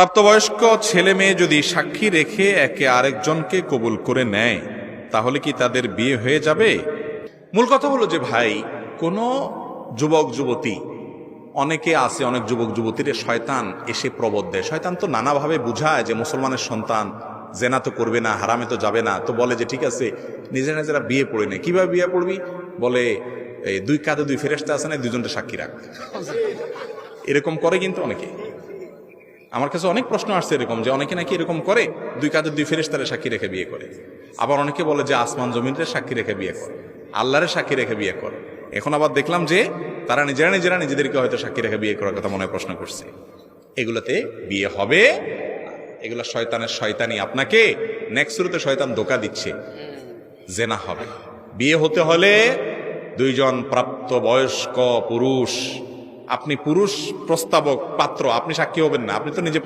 প্রাপ্তবয়স্ক ছেলে মেয়ে যদি সাক্ষী রেখে একে আরেকজনকে কবুল করে নেয়, তাহলে কি তাদের বিয়ে হয়ে যাবে? মূল কথা হলো যে ভাই, কোনো যুবক, যুবতী, অনেকে আছে, অনেক যুবক, যুবতীর শয়তান এসে প্রবোধ দেয়। শয়তান তো নানাভাবে বুঝায় যে মুসলমানের সন্তান জেনা তো করবে না, হারামে তো যাবে না, তো বলে যে ঠিক আছে নিজেরা নিজেরা বিয়ে পড়ে নেয় কীভাবে বিয়ে পড়বি? বলে, এই দুই কাঁধে দুই ফেরেস্তা আছে না দুজনটা সাক্ষী রাখ। এরকম করে কিন্তু অনেকে। আমার কাছে অনেক প্রশ্ন আসছে এরকম যে অনেকে নাকি এরকম করে, দুই কাজের দুই ফেরেস্তারে সাক্ষী রেখে বিয়ে করে। আবার অনেকে বলে যে আসমান জমিনের সাক্ষী রেখে বিয়ে করে আল্লাহরের সাক্ষী রেখে বিয়ে করে। এখন আবার দেখলাম যে তারা নিজেরা নিজেরা নিজেদেরকে হয়তো সাক্ষী রেখে বিয়ে করার কথা মনে হয় প্রশ্ন করছে। এগুলোতে বিয়ে হবে? এগুলো শয়তানের শয়তানি আপনাকে নেক্সট শুরুতে শয়তান ধোকা দিচ্ছে। জেনা হবে। বিয়ে হতে হলে দুইজন প্রাপ্ত বয়স্ক পুরুষ আপনি পুরুষ প্রস্তাবক পাত্র আপনি সাক্ষী হবেন না আপনি তো নিজে